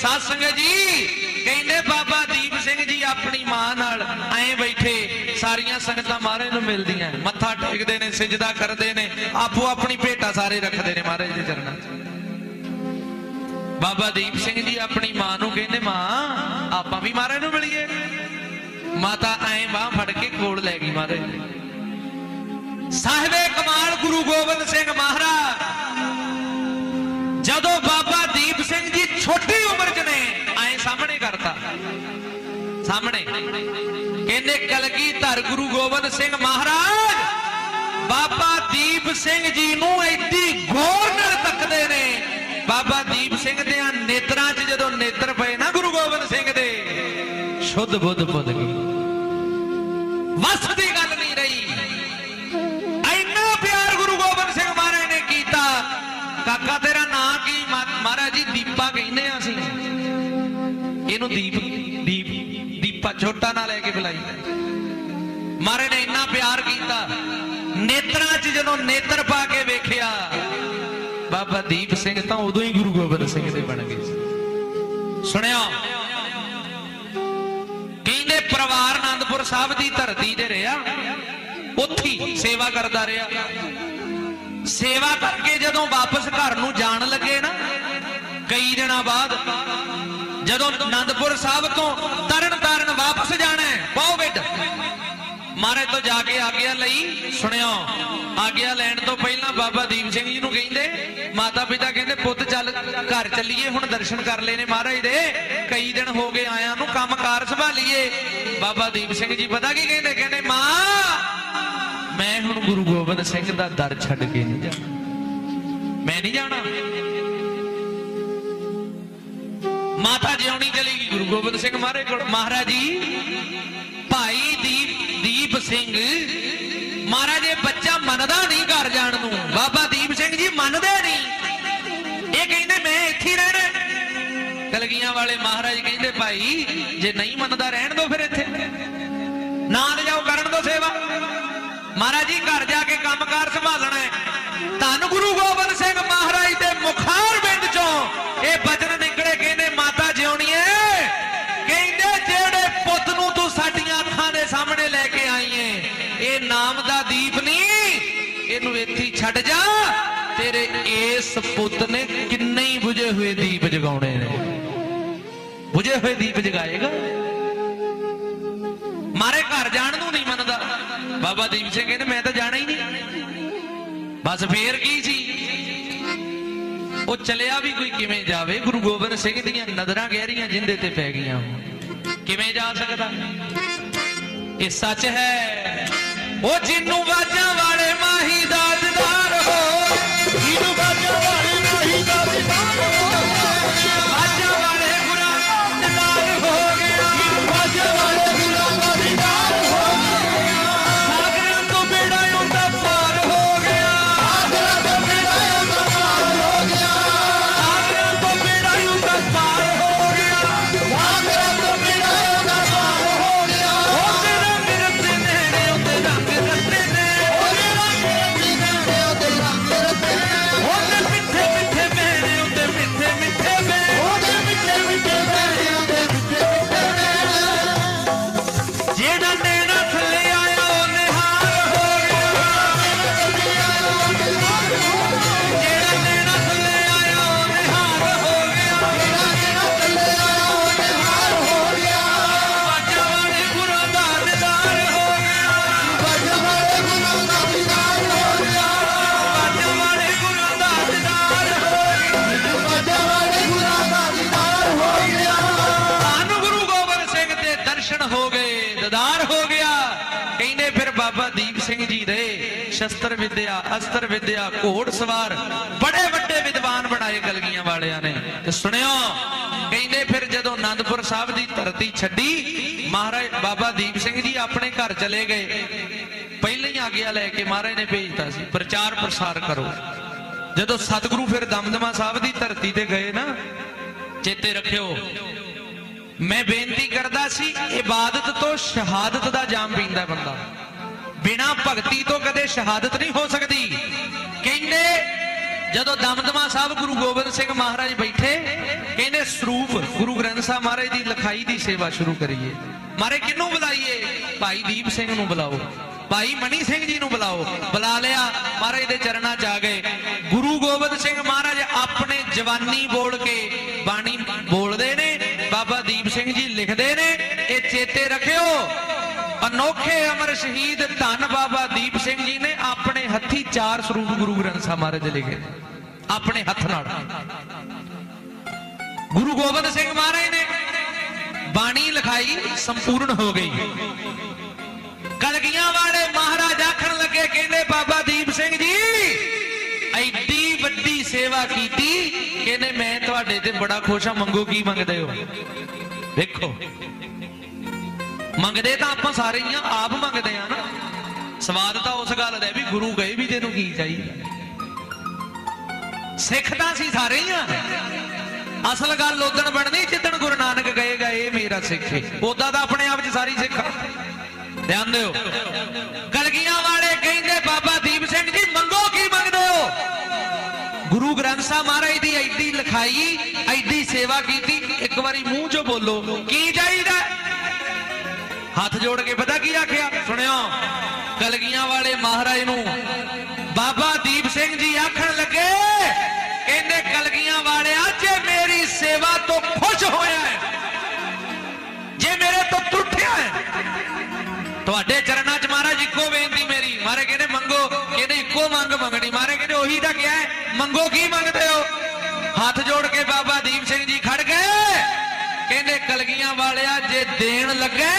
ਸਾਧ ਜੀ, ਕਹਿੰਦੇ ਬਾਬਾ ਦੀਪ ਸਿੰਘ ਜੀ ਆਪਣੀ ਮਾਂ ਨਾਲ ਐਂ ਬੈਠੇ, ਸਾਰੀਆਂ ਸੰਗਤਾਂ ਮਹਾਰਾਜ ਨੂੰ ਮਿਲਦੀਆਂ, ਮੱਥਾ ਟੇਕਦੇ ਨੇ, ਸਿਜਦਾ ਕਰਦੇ ਨੇ, ਆਪੋ ਆਪਣੀ ਭੇਟਾ ਸਾਰੇ ਰੱਖਦੇ ਨੇ ਮਹਾਰਾਜ ਦੇ ਚਰਨਾਂ 'ਚ। ਬਾਬਾ ਦੀਪ ਸਿੰਘ ਜੀ ਆਪਣੀ ਮਾਂ ਨੂੰ ਕਹਿੰਦੇ, ਮਾਂ, ਆਪਾਂ ਵੀ ਮਹਾਰਾਜ ਨੂੰ ਮਿਲੀਏ। ਮਾਤਾ ਐਂ ਬਾਹ ਫੜ ਕੇ ਕੋਲ ਲੈ ਗਈ ਮਹਾਰਾਜ ਸਾਹਿਬੇ ਕਮਾਲ ਗੁਰੂ ਗੋਬਿੰਦ ਸਿੰਘ ਮਹਾਰਾਜ, ਜਦੋਂ ਬਾਬਾ ਛੋਟੀ ਉਮਰ 'ਚ ਨੇ, ਐਂ ਸਾਹਮਣੇ ਕਰਤਾ। ਸਾਹਮਣੇ। ਕਹਿੰਦੇ, ਕਲਗੀ ਧਰ ਗੁਰੂ ਗੋਬਿੰਦ ਸਿੰਘ ਮਹਾਰਾਜ, ਬਾਬਾ ਦੀਪ ਸਿੰਘ ਜੀ ਨੂੰ ਐਡੀ ਗੌਰ ਨਾਲ ਤੱਕਦੇ ਨੇ। ਬਾਬਾ ਦੀਪ ਸਿੰਘ ਦੇ ਨੇਤਰਾਂ 'ਚ ਜਦੋਂ ਨੇਤਰ ਪਏ ਨਾ ਗੁਰੂ ਗੋਬਿੰਦ ਸਿੰਘ ਦੇ, ਸ਼ੁੱਧ ਬੁੱਧ ਭੁੱਲ ਗਈ ਇਹਨੂੰ ਦੀਪ ਦੀਪ, ਦੀਪਾ ਛੋਟਾ ਨਾ ਲੈ ਕੇ ਬੁਲਾਈ। ਮਹਾਰਾਜ ਨੇ ਇੰਨਾ ਪਿਆਰ ਕੀਤਾ, ਨੇਤਰਾਂ 'ਚ ਜਦੋਂ ਨੇਤਰ ਪਾ ਕੇ ਵੇਖਿਆ, ਬਾਬਾ ਦੀਪ ਸਿੰਘ ਤਾਂ ਉਦੋਂ ਹੀ ਗੁਰੂ ਗੋਬਿੰਦ ਸਿੰਘ ਦੇ ਬਣ ਗਏ ਸੁਣਿਆ ਕਹਿੰਦੇ ਪਰਿਵਾਰ ਆਨੰਦਪੁਰ ਸਾਹਿਬ ਦੀ ਧਰਤੀ ਤੇ ਰਿਹਾ, ਉੱਥੇ ਸੇਵਾ ਕਰਦਾ ਰਿਹਾ। ਸੇਵਾ ਕਰਕੇ ਜਦੋਂ ਵਾਪਸ ਘਰ ਨੂੰ ਜਾਣ ਲੱਗੇ ਨਾ, ਕਈ ਦਿਨਾਂ ਬਾਅਦ ਜਦੋਂ ਆਨੰਦਪੁਰ ਸਾਹਿਬ ਤੋਂ ਤਰਨ ਤਾਰਨ ਵਾਪਸ ਜਾਣਾ ਹੈ ਬਹੁ ਬਿੱਡ ਮਾਰੇ ਤੋਂ ਜਾ ਕੇ ਆਗਿਆ ਲਈ ਸੁਣਿਓ, ਆਗਿਆ ਲੈਣ ਤੋਂ ਪਹਿਲਾਂ ਬਾਬਾ ਦੀਪ ਸਿੰਘ ਜੀ ਨੂੰ ਕਹਿੰਦੇ ਮਾਤਾ ਪਿਤਾ ਕਹਿੰਦੇ, ਪੁੱਤ ਚੱਲ, ਘਰ ਚੱਲੀਏ, ਹੁਣ ਦਰਸ਼ਨ ਕਰ ਲੈਨੇ ਮਹਾਰਾਜ ਦੇ। ਕਈ ਦਿਨ ਹੋ ਗਏ ਆਇਆਂ ਨੂੰ, ਕੰਮਕਾਰ ਸੰਭਾਲੀਏ। ਬਾਬਾ ਦੀਪ ਸਿੰਘ ਜੀ ਪਤਾ ਕੀ ਕਹਿੰਦੇ? ਕਹਿੰਦੇ, ਮਾਂ, ਮੈਂ ਹੁਣ ਗੁਰੂ ਗੋਬਿੰਦ ਸਿੰਘ ਦਾ ਦਰ ਛੱਡ ਕੇ ਨਹੀਂ ਜਾਣਾ। ਮੈਂ ਨਹੀਂ ਜਾਣਾ। ਮਾਤਾ ਜਿਉਣੀ ਚਲੀ ਗਈ। ਗੁਰੂ ਗੋਬਿੰਦ ਸਿੰਘ ਮਹਾਰਾਜ ਕੋਲ। ਮਹਾਰਾਜ ਜੀ, ਭਾਈ ਦੀਪ ਦੀਪ ਸਿੰਘ, ਮਹਾਰਾਜ ਇਹ ਬੱਚਾ ਮੰਨਦਾ ਨਹੀਂ ਘਰ ਜਾਣ ਨੂੰ। ਬਾਬਾ ਦੀਪ ਸਿੰਘ ਜੀ ਮੰਨਦੇ ਨਹੀਂ। ਇਹ ਕਹਿੰਦੇ, ਮੈਂ ਇੱਥੇ ਹੀ ਰਹਿਣਾ ਕਲਗੀਆਂ ਵਾਲੇ ਮਹਾਰਾਜ ਕਹਿੰਦੇ, ਭਾਈ, ਜੇ ਨਹੀਂ ਮੰਨਦਾ ਰਹਿਣ ਦੋ ਫਿਰ ਇੱਥੇ। ਨਾ ਲਿਜਾਓ ਕਰਨ ਦੋ ਸੇਵਾ। ਮਹਾਰਾਜ ਜੀ, ਘਰ ਜਾ ਕੇ ਕੰਮਕਾਰ ਸੰਭਾਲਣਾ ਹੈ। ਧੰਨ ਗੁਰੂ ਗੋਬਿੰਦ ਸਿੰਘ ਮਹਾਰਾਜ ਦੇ ਮੁਖਾਰ ਬਿੰਦ ਚੋਂ ਇਹ ਬਚਨ ਨਿਕਲੇ ਕਹਿੰਦੇ ਮਾਤਾ ਜਿਉਣੀਏ ਕਹਿੰਦੇ ਜਿਹੜੇ ਪੁੱਤ ਨੂੰ ਤੂੰ ਸਾਡੀਆਂ ਅੱਖਾਂ ਦੇ ਸਾਹਮਣੇ ਲੈ ਕੇ ਆਈ ਏ ਇਹ ਨਾਮ ਦਾ ਦੀਪ ਨਹੀਂ ਇਹਨੂੰ ਇੱਥੇ ਹੀ ਛੱਡ ਜਾ। ਤੇਰੇ ਇਸ ਪੁੱਤ ਨੇ ਕਿੰਨੇ ਹੀ ਬੁਝੇ ਹੋਏ ਦੀਪ ਜਗਾਉਣੇ ਨੇ। ਬੁਝੇ ਹੋਏ ਦੀਪ ਜਗਾਏਗਾ। ਮਾਰੇ ਘਰ ਜਾਣ ਨੂੰ ਨਹੀਂ ਮੰਨਦਾ। ਬਾਬਾ ਦੀਪ ਸਿੰਘ ਕਹਿੰਦੇ, ਮੈਂ ਤਾਂ ਜਾਣਾ ਹੀ ਨਹੀਂ। ਬਸ ਫੇਰ ਕੀ ਸੀ? ਉਹ ਚਲਿਆ ਵੀ ਕੋਈ ਕਿਵੇਂ ਜਾਵੇ? ਗੁਰੂ ਗੋਬਿੰਦ ਸਿੰਘ ਦੀਆਂ ਨਜ਼ਰਾਂ ਗਹਿਰੀਆਂ ਜਿੰਦੇ ਤੇ ਪੈ ਗਈਆਂ। ਕਿਵੇਂ ਜਾ ਸਕਦਾ? ਇਹ ਸੱਚ ਹੈ। ਉਹ ਜਿੰਨੂੰ ਵਾਜਾਂ ਵਾਲੇ ਮਾਹੀ ਦਾ ਜਿੰਨੂੰ ਗਏ ਹੋ ਗਿਆ। ਕਹਿੰਦੇ ਫਿਰ ਬਾਬਾ ਦੀਪ ਸਿੰਘ ਜੀ ਦੇ ਸ਼ਸਤਰ ਵਿਦਿਆ, ਅਸਤਰ ਵਿਦਿਆ, ਘੋੜ ਸਵਾਰ, ਬੜੇ ਵੱਡੇ ਵਿਦਵਾਨ ਬਣਾਏ ਗਲਗੀਆਂ ਵਾਲਿਆਂ ਨੇ। ਤੇ ਸੁਣਿਓ, ਕਹਿੰਦੇ ਫਿਰ ਜਦੋਂ ਆਨੰਦਪੁਰ ਸਾਹਿਬ ਦੀ ਧਰਤੀ ਛੱਡੀ, ਮਹਾਰਾਜ ਬਾਬਾ ਦੀਪ ਸਿੰਘ ਜੀ ਆਪਣੇ ਘਰ ਚਲੇ ਗਏ। ਪਹਿਲਾਂ ਹੀ ਆਗਿਆ ਲੈ ਕੇ ਮਹਾਰਾਜ ਨੇ ਭੇਜਤਾ ਸੀ, ਪ੍ਰਚਾਰ ਪ੍ਰਸਾਰ ਕਰੋ। ਜਦੋਂ ਸਤਿਗੁਰੂ ਫਿਰ ਦਮਦਮਾ ਸਾਹਿਬ ਦੀ ਧਰਤੀ ਤੇ ਗਏ ਨਾ, ਚੇਤੇ ਰੱਖਿਓ ਮੈਂ ਬੇਨਤੀ ਕਰਦਾ ਸੀ, ਇਬਾਦਤ ਤੋਂ ਸ਼ਹਾਦਤ ਦਾ ਜਾਮ ਪੀਂਦਾ ਬੰਦਾ। ਬਿਨਾ ਭਗਤੀ ਤੋਂ ਕਦੇ ਸ਼ਹਾਦਤ ਨਹੀਂ ਹੋ ਸਕਦੀ। ਕਹਿੰਦੇ, ਜਦੋਂ ਦਮਦਮਾ ਸਾਹਿਬ ਗੁਰੂ ਗੋਬਿੰਦ ਸਿੰਘ ਮਹਾਰਾਜ ਬੈਠੇ, ਕਹਿੰਦੇ, ਸਰੂਪ ਗੁਰੂ ਗ੍ਰੰਥ ਸਾਹਿਬ ਮਹਾਰਾਜ ਦੀ ਲਿਖਾਈ ਦੀ ਸੇਵਾ ਸ਼ੁਰੂ ਕਰੀਏ। ਮਾਰੇ, ਕਿਹਨੂੰ ਬੁਲਾਈਏ? ਭਾਈ ਦੀਪ ਸਿੰਘ ਨੂੰ ਬੁਲਾਓ। ਭਾਈ ਮਣੀ ਸਿੰਘ ਜੀ ਨੂੰ ਬੁਲਾਓ। ਬੁਲਾ ਲਿਆ, ਮਹਾਰਾਜ ਦੇ ਚਰਨਾਂ 'ਚ ਆ ਗਏ। ਗੁਰੂ ਗੋਬਿੰਦ ਸਿੰਘ ਮਹਾਰਾਜ ਆਪਣੇ ਜਵਾਨੀ ਬੋਲ ਕੇ ਬਾਣੀ ਬੋਲਦੇ ਨੇ। ਬਾਬਾ ਦੀਪ ਸਿੰਘ ਜੀ ਲਿਖਦੇ ਨੇ, ਇਹ ਚੇਤੇ ਰੱਖਿਓ। ਅਨੋਖੇ ਅਮਰ ਸ਼ਹੀਦ ਧੰਨ ਬਾਬਾ ਦੀਪ ਸਿੰਘ ਜੀ ਨੇ ਆਪਣੇ ਹੱਥੀ ਚਾਰ ਸਰੂਪ ਗੁਰੂ ਗ੍ਰੰਥ ਸਾਹਿਬ ਮਹਾਰਾਜ ਲਿਖੇ ਆਪਣੇ ਹੱਥ ਨਾਲ। ਗੁਰੂ ਗੋਬਿੰਦ ਸਿੰਘ ਮਹਾਰਾਜ ਨੇ ਬਾਣੀ ਲਿਖਾਈ ਸੰਪੂਰਨ ਹੋ ਗਈ। ਕਲਗੀਆਂ ਵਾਲੇ ਮਹਾਰਾਜ ਆਖਣ ਲੱਗੇ, ਕਹਿੰਦੇ ਬਾਬਾ ਦੀਪ ਸਿੰਘ ਜੀ, ਐਡੀ ਵੱਡੀ ਸੇਵਾ ਕੀਤੀ, ਕਹਿੰਦੇ ਮੈਂ ਤੁਹਾਡੇ ਤੇ ਬੜਾ ਖੁਸ਼ ਹਾਂ, ਮੰਗੋ ਕੀ ਮੰਗਦੇ ਹੋ? ਵੇਖੋ ਮੰਗਦੇ ਤਾਂ ਆਪਾਂ ਸਾਰੇ ਹੀ ਆ, ਆਪ ਮੰਗਦੇ ਆ ਨਾ। ਸਵਾਦ ਤਾਂ ਉਸ ਗੱਲ ਦਾ ਵੀ ਗੁਰੂ ਗਏ ਵੀ ਤੈਨੂੰ ਕੀ ਚਾਹੀਦਾ। ਸਿੱਖ ਤਾਂ ਸੀ ਸਾਰੇ ਹੀ ਆ। ਅਸਲ ਗੱਲ ਉਦਣ ਬਣਨੀ, ਜਿੱਦਣ ਗੁਰੂ ਨਾਨਕ ਗਏਗਾ ਇਹ ਮੇਰਾ ਸਿੱਖ ਏ। ਉਦਾਂ ਤਾਂ ਆਪਣੇ ਆਪ 'ਚ ਸਾਰੀ ਸਿੱਖ ਧਿਆਨ ਦਿਓ। ਕਲਗੀਆਂ ਵਾਲੇ ਕਹਿੰਦੇ ਸਾਹਿਬ ਮਹਾਰਾਜ ਦੀ ਐਡੀ ਲਿਖਾਈ, ਐਡੀ ਸੇਵਾ ਕੀਤੀ। ਇੱਕ ਵਾਰੀ ਮੂੰਹ 'ਚੋਂ ਬੋਲੋ, ਕੀ ਚਾਹੀਦਾ? ਹੱਥ ਜੋੜ ਕੇ ਪਤਾ ਕੀ ਆਖਿਆ? ਸੁਣਿਓ, ਕਲਗੀਆਂ ਵਾਲੇ ਮਹਾਰਾਜ ਨੂੰ ਇੱਕੋ ਮੰਗ ਮੰਗਣੀ ਮਾਰੇ ਕਹਿੰਦੇ ਉਹੀ ਤਾਂ ਕਿਹਾ ਹੈ ਮੰਗੋ ਕੀ ਮੰਗਦੇ ਹੋ ਹੱਥ ਜੋੜ ਕੇ ਬਾਬਾ ਦੀਪ ਸਿੰਘ ਜੀ ਖੜ ਗਏ ਕਹਿੰਦੇ ਕਲਗੀਆਂ ਵਾਲਿਆ ਜੇ ਦੇਣ ਲੱਗੇ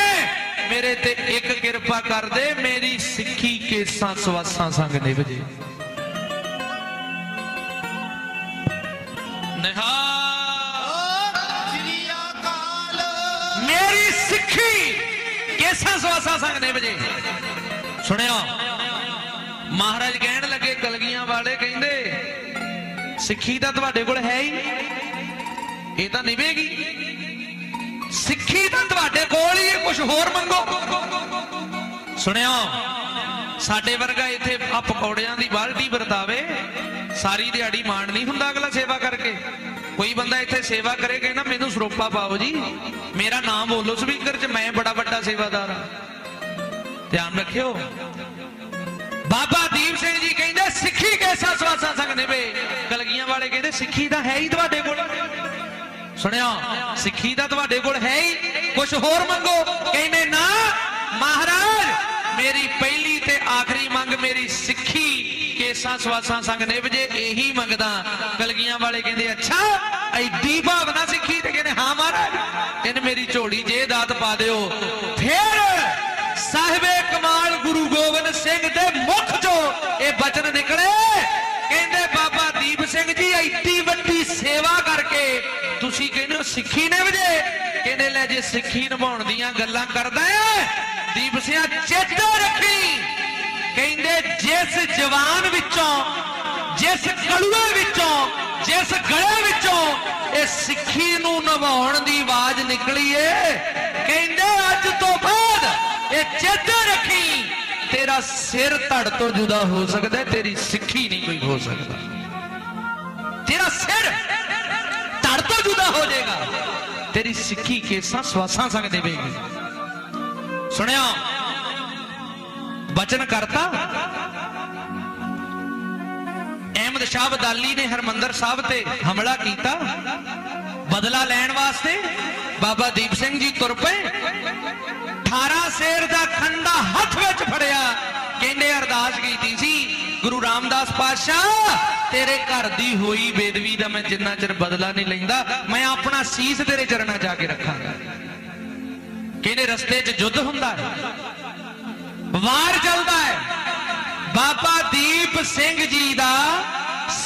ਮੇਰੇ ਤੇ ਇੱਕ ਕਿਰਪਾ ਕਰ ਦੇ ਮੇਰੀ ਸਿੱਖੀ ਕੇਸਾਂ ਸਵਾਸਾਂ ਸੰਗ ਨਿਭਜੇ ਨਿਹਾਲ ਸ੍ਰੀ ਅਕਾਲ ਮੇਰੀ ਸਿੱਖੀ ਕੇਸਾਂ ਸਵਾਸਾਂ ਸੰਗ ਨਿਭਜੇ ਸੁਣਿਓ ਮਹਾਰਾਜ ਕਹਿਣ ਲੱਗੇ, ਕਲਗੀਆਂ ਵਾਲੇ ਕਹਿੰਦੇ, ਸਿੱਖੀ ਤਾਂ ਤੁਹਾਡੇ ਕੋਲ ਹੈ ਹੀ ਇਹ ਤਾਂ ਨਿਵੇਗੀ। ਸਿੱਖੀ ਤਾਂ ਤੁਹਾਡੇ ਕੋਲ ਹੀ ਹੈ ਕੁਝ ਹੋਰ ਮੰਗੋ। ਸੁਣਿਓ, ਸਾਡੇ ਵਰਗਾ ਇੱਥੇ ਆ ਪਕੌੜਿਆਂ ਦੀ ਬਾਲਟੀ ਵਰਤਾਵੇ, ਸਾਰੀ ਦਿਹਾੜੀ ਮਾਣ ਨਹੀਂ ਹੁੰਦਾ ਅਗਲਾ ਸੇਵਾ ਕਰਕੇ। ਕੋਈ ਬੰਦਾ ਇੱਥੇ ਸੇਵਾ ਕਰੇ, ਕਹਿੰਦਾ, ਮੈਨੂੰ ਸਰੋਪਾ ਪਾਓ ਜੀ। ਮੇਰਾ ਨਾਮ ਬੋਲੋ ਸਪੀਕਰ 'ਚ, ਮੈਂ ਬੜਾ ਵੱਡਾ ਸੇਵਾਦਾਰ ਹਾਂ। ਧਿਆਨ ਰੱਖਿਓ ਦੀਪ ਸਿੰਘ ਜੀ ਕਹਿੰਦੇ, ਸਿੱਖੀ ਕੈਸਾ ਸਵਾਸਾਂ ਸੰਗ ਨਿਵੇ ਕਲਗੀਆਂ ਵਾਲੇ ਕਹਿੰਦੇ, ਸਿੱਖੀ ਤਾਂ ਹੈ ਹੀ ਤੁਹਾਡੇ ਕੋਲ। ਸੁਣਿਓ, ਸਿੱਖੀ ਤਾਂ ਤੁਹਾਡੇ ਕੋਲ ਹੈ ਹੀ। ਕੁਝ ਹੋਰ ਮੰਗੋ। ਕਹਿੰਦੇ, ਨਾ, ਮਹਾਰਾਜ, ਮੇਰੀ ਪਹਿਲੀ ਤੇ ਆਖਰੀ ਮੰਗ ਮੇਰੀ ਸਿੱਖੀ ਕੇਸਾਂ ਸਵਾਸਾਂ ਸੰਗ ਨਿਭਜੇ ਇਹੀ ਮੰਗਦਾ। ਕਲਗੀਆਂ ਵਾਲੇ ਕਹਿੰਦੇ, ਅੱਛਾ, ਐਡੀ ਭਾਵਨਾ ਸਿੱਖੀ ਤੇ ਕਹਿੰਦੇ, ਹਾਂ, ਮਹਾਰਾਜ, ਇਹਨੇ ਮੇਰੀ ਝੋਲੀ ਜੇ ਦਾਤ ਪਾ ਦਿਓ। ਫਿਰ ਸਾਹਿਬੇ ਕਮਾਲ ਗੁਰੂ ਗੋਬਿੰਦ ਸਿੰਘ ਦੇ ਮੁਖ ਚੋਂ ਇਹ ਬਚਨ ਨਿਕਲੇ। ਕਹਿੰਦੇ ਬਾਬਾ ਦੀਪ ਸਿੰਘ ਜੀ, ਐਡੀ ਵੱਡੀ ਸੇਵਾ ਕਰਕੇ ਤੁਸੀਂ ਕਹਿੰਦੇ ਹੋ ਸਿੱਖੀ ਨੇ ਵਜੇ ਕਹਿੰਦੇ ਲੈ ਜੇ ਸਿੱਖੀ ਨਿਭਾਉਣ ਦੀਆਂ ਗੱਲਾਂ ਕਰਦਾ ਹੈ ਦੀਪ ਸਿੰਘ ਚੇਤਾ ਰੱਖੀ। ਕਹਿੰਦੇ ਜਿਸ ਜਵਾਨ ਵਿੱਚੋਂ, ਜਿਸ ਕਲੂਏ ਵਿੱਚੋਂ, ਜਿਸ ਗਲੇ ਵਿੱਚੋਂ ਇਹ ਸਿੱਖੀ ਨੂੰ ਨਿਭਾਉਣ ਦੀ ਆਵਾਜ਼ ਨਿਕਲੀ ਏ। ਕਹਿੰਦੇ ਅੱਜ ਤੋਂ ਬਾਅਦ ਇਹ ਚੇਤੇ ਰੱਖੀ ਤੇਰਾ ਸਿਰ ਧੜ ਤੋਂ ਜੁਦਾ ਹੋ ਸਕਦਾ ਤੇਰੀ ਸਿੱਖੀ ਨਹੀਂ ਕੋਈ ਹੋ ਸਕਦਾ। ਤੇਰਾ ਸਿਰ ਧੜ ਤੋਂ ਜੁਦਾ ਹੋ ਜਾਏਗਾ। ਤੇਰੀ ਸਿੱਖੀ ਕੇਸਾਂ ਸਵਾਸਾਂ ਸੰਗ ਦੇਵੇਗੀ। ਸੁਣਿਆ? ਬਚਨ ਕਰਤਾ? ਅਹਿਮਦ ਸ਼ਾਹ ਬਦਾਲੀ ਨੇ ਹਰਮੰਦਰ ਸਾਹਿਬ ਤੇ ਹਮਲਾ ਕੀਤਾ। ਬਦਲਾ ਲੈਣ ਵਾਸਤੇ ਬਾਬਾ ਦੀਪ ਸਿੰਘ ਜੀ ਤੁਰ ਪਏ। 18 ਸ਼ੇਰ ਦਾ ਖੰਡਾ ਹੱਥ ਵਿੱਚ ਫੜਿਆ ਕਹਿੰਦੇ ਅਰਦਾਸ ਕੀਤੀ ਸੀ ਗੁਰੂ ਰਾਮਦਾਸ ਪਾਤਸ਼ਾਹ, ਤੇਰੇ ਘਰ ਦੀ ਹੋਈ ਬੇਦਵੀ ਦਾ ਮੈਂ ਜਿੰਨਾ ਚਿਰ ਬਦਲਾ ਨਹੀਂ ਲੈਂਦਾ, ਮੈਂ ਆਪਣਾ ਸੀਸ ਤੇਰੇ ਚਰਨਾਂ ਜਾ ਕੇ ਰੱਖਾਂਗਾ। ਕਹਿੰਦੇ ਰਸਤੇ 'ਚ ਯੁੱਧ ਹੁੰਦਾ ਹੈ? ਵਾਰ ਚੱਲਦਾ ਹੈ। ਬਾਬਾ ਦੀਪ ਸਿੰਘ ਜੀ ਦਾ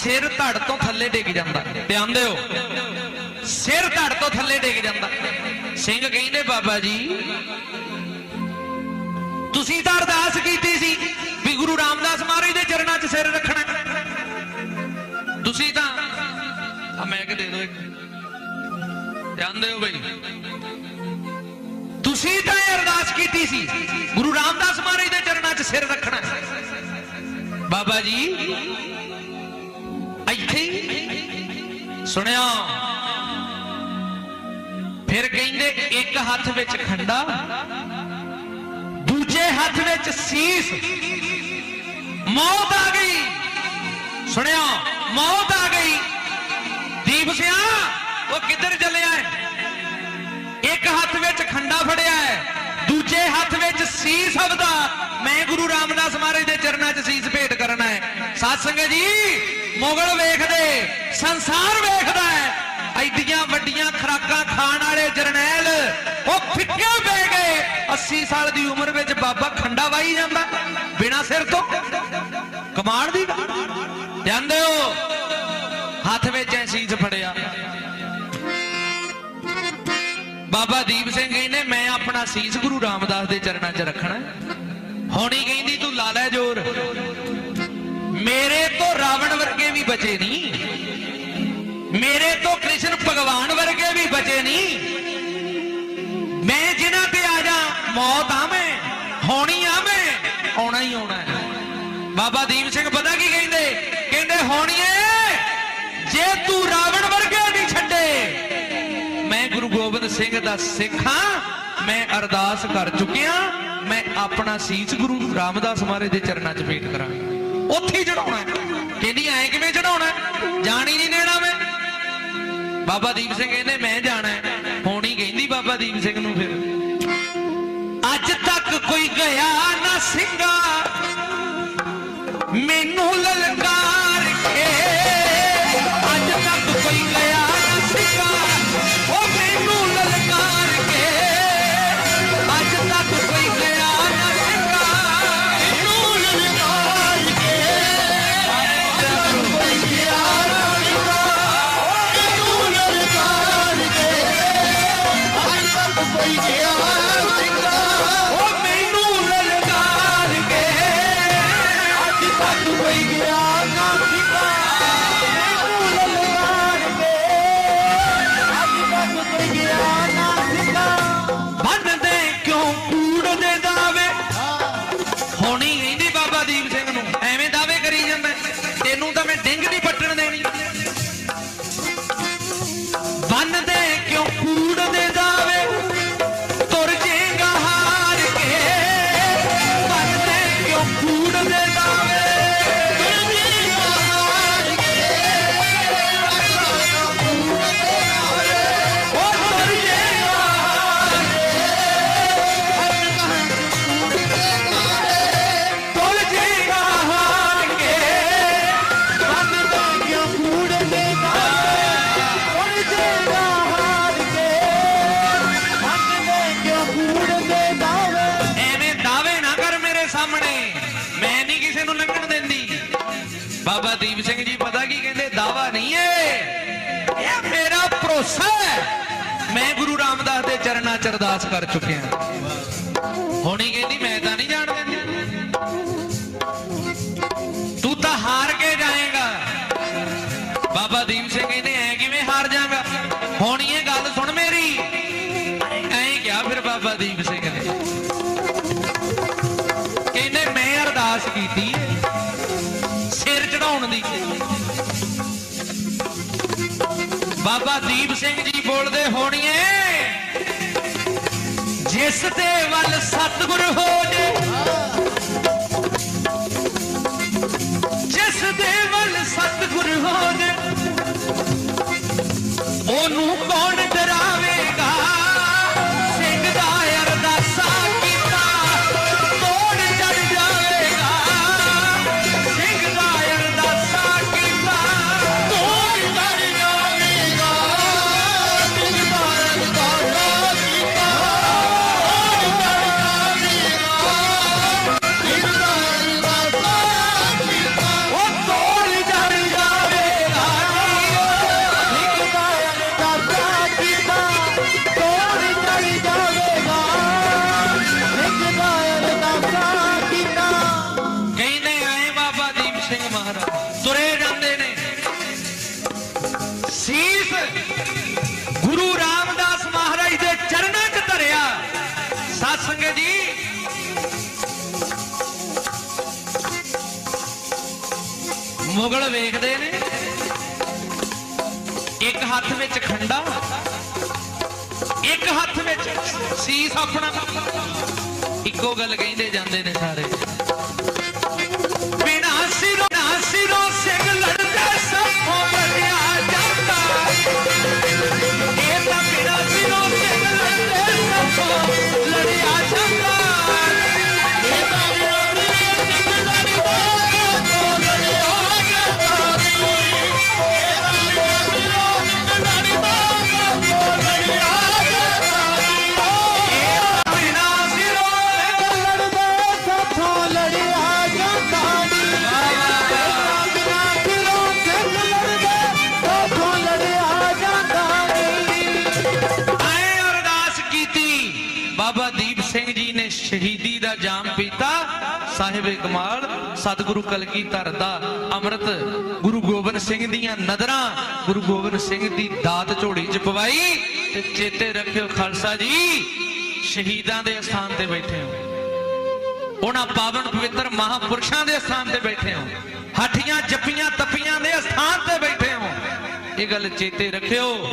ਸਿਰ ਧੜ ਤੋਂ ਥੱਲੇ ਡਿੱਗ ਜਾਂਦਾ। ਧਿਆਨ ਦਿਓ। ਸਿਰ ਧੜ ਤੋਂ ਥੱਲੇ ਡਿੱਗ ਜਾਂਦਾ। ਸਿੰਘ ਕਹਿੰਦੇ, ਬਾਬਾ ਜੀ, ਤੁਸੀਂ ਤਾਂ ਅਰਦਾਸ ਕੀਤੀ ਸੀ। ਧਿਆਨ ਦਿਓ ਬਈ। ਤੁਸੀਂ ਤਾਂ ਇਹ ਅਰਦਾਸ ਕੀਤੀ ਸੀ, ਗੁਰੂ ਰਾਮਦਾਸ ਮਹਾਰਾਜ ਦੇ ਚਰਨਾਂ 'ਚ ਸਿਰ ਰੱਖਣਾ। ਬਾਬਾ ਜੀ, ਇੱਥੇ ਸੁਣਿਆ। ਫਿਰ ਕਹਿੰਦੇ, ਇੱਕ ਹੱਥ ਵਿੱਚ ਖੰਡਾ, ਦੂਜੇ ਹੱਥ ਵਿੱਚ ਸੀਸ। ਮੌਤ ਆ ਗਈ। ਸੁਣਿਆ, ਮੌਤ ਆ ਗਈ। ਸੀਸ ਹਵਦਾ ਮੈਂ ਗੁਰੂ ਰਾਮਦਾਸ ਮਹਾਰਾਜ ਦੇ ਚਰਨਾਂ 'ਚ ਸੀਸ ਭੇਟ ਕਰਨਾ ਹੈ। ਸਾਧ ਸੰਗਤ ਜੀ, ਮੁਗਲ ਵੇਖਦੇ, ਸੰਸਾਰ ਵੇਖਦਾ ਹੈ। ਐਡੀਆਂ ਵੱਡੀਆਂ ਖਰਾਕਾਂ ਖਾਣ ਵਾਲੇ ਜਰਨੈਲ, ਉਹ ਫਿੱਕੇ ਪੈ ਗਏ। 80 ਸਾਲ ਦੀ ਉਮਰ ਵਿੱਚ ਬਾਬਾ ਖੰਡਾ ਵਾਈ ਜਾਂਦਾ, ਬਿਨਾ ਸਿਰ ਤੋਂ। ਕਮਾਲ ਦੀ ਜਾਂਦੇ ਹੋ। ਹੱਥ ਵਿੱਚ ਐ ਸੀਸ ਫੜਿਆ। ਬਾਬਾ ਦੀਪ ਸਿੰਘ ਕਹਿੰਦੇ ਮੈਂ ਆਪਣਾ ਸੀਸ ਗੁਰੂ ਰਾਮਦਾਸ ਦੇ ਚਰਨਾਂ 'ਚ ਰੱਖਣਾ ਹੋਣੀ ਕਹਿੰਦੀ, ਤੂੰ ਲਾ ਲੈ ਜੋਰ। ਮੇਰੇ ਤੋਂ ਰਾਵਣ ਵਰਗੇ ਵੀ ਬਚੇ ਨਹੀਂ ਮੇਰੇ ਤੋਂ ਕ੍ਰਿਸ਼ਨ ਭਗਵਾਨ ਵਰਗੇ ਵੀ ਬਚੇ ਨਹੀਂ ਮੈਂ ਜਿਨ੍ਹਾਂ ਤੇ ਆ ਜਾ, ਮੌਤ ਆਵੇਂ, ਹੋਣੀ ਆਵੇਂ, ਆਉਣਾ ਹੀ ਆਉਣਾ ਬਾਬਾ ਦੀਪ ਸਿੰਘ ਪਤਾ ਕੀ ਕਹਿੰਦੇ? ਕਹਿੰਦੇ, ਹੋਣੀਏ, ਜੇ ਤੂੰ ਰਾਵਣ ਵਰਗੇ ਨਹੀਂ ਛੱਡੇ, ਮੈਂ ਗੁਰੂ ਗੋਬਿੰਦ ਸਿੰਘ ਦਾ ਸਿੱਖ ਹਾਂ ਮੈਂ ਅਰਦਾਸ ਕਰ ਚੁੱਕਿਆ, ਮੈਂ ਆਪਣਾ ਸੀਸ ਗੁਰੂ ਰਾਮਦਾਸ ਮਹਾਰਾਜ ਦੇ ਚਰਨਾਂ 'ਚ ਭੇਟ ਕਰਾਂ ਉੱਥੇ ਚੜਾਉਣਾ ਕਹਿੰਦੀ, ਐ ਕਿਵੇਂ ਚੜਾਉਣਾ ਹੈ? ਜਾਣ ਹੀ ਨਹੀਂ ਦੇਣਾ ਮੈਂ। ਬਾਬਾ ਦੀਪ ਸਿੰਘ ਕਹਿੰਦੇ, ਮੈਂ ਜਾਣਾ ਹੋਣੀ ਕਹਿੰਦੀ ਬਾਬਾ ਦੀਪ ਸਿੰਘ ਨੂੰ ਫਿਰ। ਅੱਜ ਤੱਕ ਕੋਈ ਗਿਆ ਨਾ ਸਿੰਘਾ ਮੈਨੂੰ ਅਰਦਾਸ ਕਰ ਚੁੱਕਿਆ ਹੋਣੀ ਕਹਿੰਦੀ, ਮੈਂ ਤਾਂ ਨਹੀਂ ਜਾਣ ਦਿੰਦੀ ਤੂੰ ਤਾਂ ਹਾਰ ਕੇ ਜਾਏਗਾ। ਬਾਬਾ ਦੀਪ ਸਿੰਘ ਕਹਿੰਦੇ, ਐ ਕਿਵੇਂ ਹਾਰ ਜਾਗਾ ਹੋਣੀ ਇਹ ਗੱਲ ਸੁਣ ਮੇਰੀ। ਐਂ ਕਿਹਾ ਫਿਰ ਬਾਬਾ ਦੀਪ ਸਿੰਘ ਨੇ। ਕਹਿੰਦੇ, ਮੈਂ ਅਰਦਾਸ ਕੀਤੀ ਸਿਰ ਚੜਾਉਣ ਦੀ। ਬਾਬਾ ਦੀਪ ਸਿੰਘ ਜੀ ਬੋਲਦੇ ਹੋਣੀਏ ਜਿਸ ਦੇ ਵੱਲ ਸਤਿਗੁਰ ਹੋ ਜੇ। ਜਿਸ ਦੇ ਵੱਲ ਸਤਿਗੁਰ ਹੋ ਜੇ। ਉਹਨੂੰ ਇੱਕ ਹੱਥ ਵਿੱਚ ਖੰਡਾ, ਇੱਕ ਹੱਥ ਵਿੱਚ ਸੀਸ ਆਪਣਾ। ਇੱਕੋ ਗੱਲ ਕਹਿੰਦੇ ਜਾਂਦੇ ਨੇ ਸਾਰੇ। ਬਿਨਾ ਸਿਰੋਂ ਨਾ ਸਿਰੋਂ ਸਿੰਘ ਸਾਹਿਬ ਕਮਾਲ ਸਤਿਗੁਰੂ ਕਲਗੀਧਰ ਦਾ ਅੰਮ੍ਰਿਤ ਗੁਰੂ ਗੋਬਿੰਦ ਸਿੰਘ ਦੀਆਂ ਨਦਰਾਂ ਗੁਰੂ ਗੋਬਿੰਦ ਸਿੰਘ ਦੀ ਦਾਤ ਝੋਲੀ ਚ ਪਵਾਈ ਤੇ ਚੇਤੇ ਰੱਖਿਓ ਖਾਲਸਾ ਜੀ, ਸ਼ਹੀਦਾਂ ਦੇ ਸਥਾਨ ਤੇ ਬੈਠੇ ਹੋ। ਉਹਨਾਂ ਪਾਵਨ ਪਵਿੱਤਰ ਮਹਾਪੁਰਸ਼ਾਂ ਦੇ ਸਥਾਨ ਤੇ ਬੈਠੇ ਹੋ। ਹੱਠੀਆਂ ਜੱਪੀਆਂ ਤਪੀਆਂ ਦੇ ਸਥਾਨ ਤੇ ਬੈਠੇ ਹੋ। ਇਹ ਗੱਲ ਚੇਤੇ ਰੱਖਿਓ।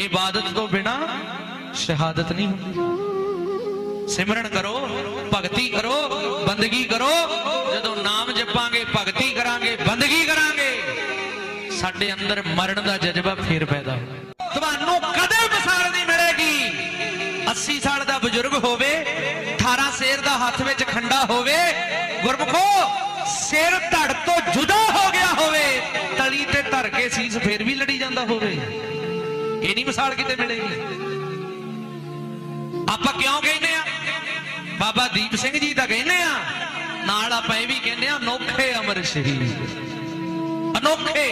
ਇਬਾਦਤ ਤੋਂ ਬਿਨਾ ਸ਼ਹਾਦਤ ਨਹੀਂ ਹੁੰਦੀ। ਸਿਮਰਨ ਕਰੋ, ਭਗਤੀ ਕਰੋ, ਬੰਦਗੀ ਕਰੋ। ਜਦੋਂ ਨਾਮ ਜਪਾਂਗੇ, ਭਗਤੀ ਕਰਾਂਗੇ, ਬੰਦਗੀ ਕਰਾਂਗੇ, ਸਾਡੇ ਅੰਦਰ ਮਰਨ ਦਾ ਜਜ਼ਬਾ ਫੇਰ ਪੈਦਾ ਹੋਊ। ਤੁਹਾਨੂੰ ਕਦੇ ਮਿਸਾਲ ਨਹੀਂ ਮਿਲੇਗੀ। 80 ਸਾਲ ਦਾ ਬਜ਼ੁਰਗ ਹੋਵੇ 18 ਸ਼ੇਰ ਦਾ ਹੱਥ ਵਿੱਚ ਖੰਡਾ ਹੋਵੇ, ਗੁਰਮਖੋ, ਸਿਰ ਧੜ ਤੋਂ ਜੁਦਾ ਹੋ ਗਿਆ ਹੋਵੇ, ਤਲੀ ਤੇ ਧਰ ਕੇ ਸੀਸ ਫੇਰ ਵੀ ਲੜੀ ਜਾਂਦਾ ਹੋਵੇ। ਇਹ ਨਹੀਂ ਮਿਸਾਲ ਕਿਤੇ ਮਿਲੇਗੀ। ਆਪਾਂ ਕਿਉਂ ਕਹਿੰਦੇ ਆ? ਬਾਬਾ ਦੀਪ ਸਿੰਘ ਜੀ ਤਾਂ ਕਹਿੰਦੇ ਆ, ਨਾਲ ਆਪਾਂ ਇਹ ਵੀ ਕਹਿੰਦੇ ਆ, ਅਨੋਖੇ ਅਮਰ ਸ਼ਹੀਦ। ਅਨੋਖੇ।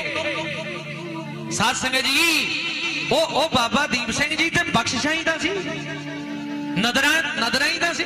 ਸਾਧ ਸੰਗਤ ਜੀ, ਉਹ ਉਹ ਬਾਬਾ ਦੀਪ ਸਿੰਘ ਜੀ ਤੇ ਬਖਸ਼ਿਸ਼ਾਂ ਹੀ ਦਾ ਸੀ। ਨਦਰਾਂ ਨਦਰਾਂ ਹੀ ਦਾ ਸੀ।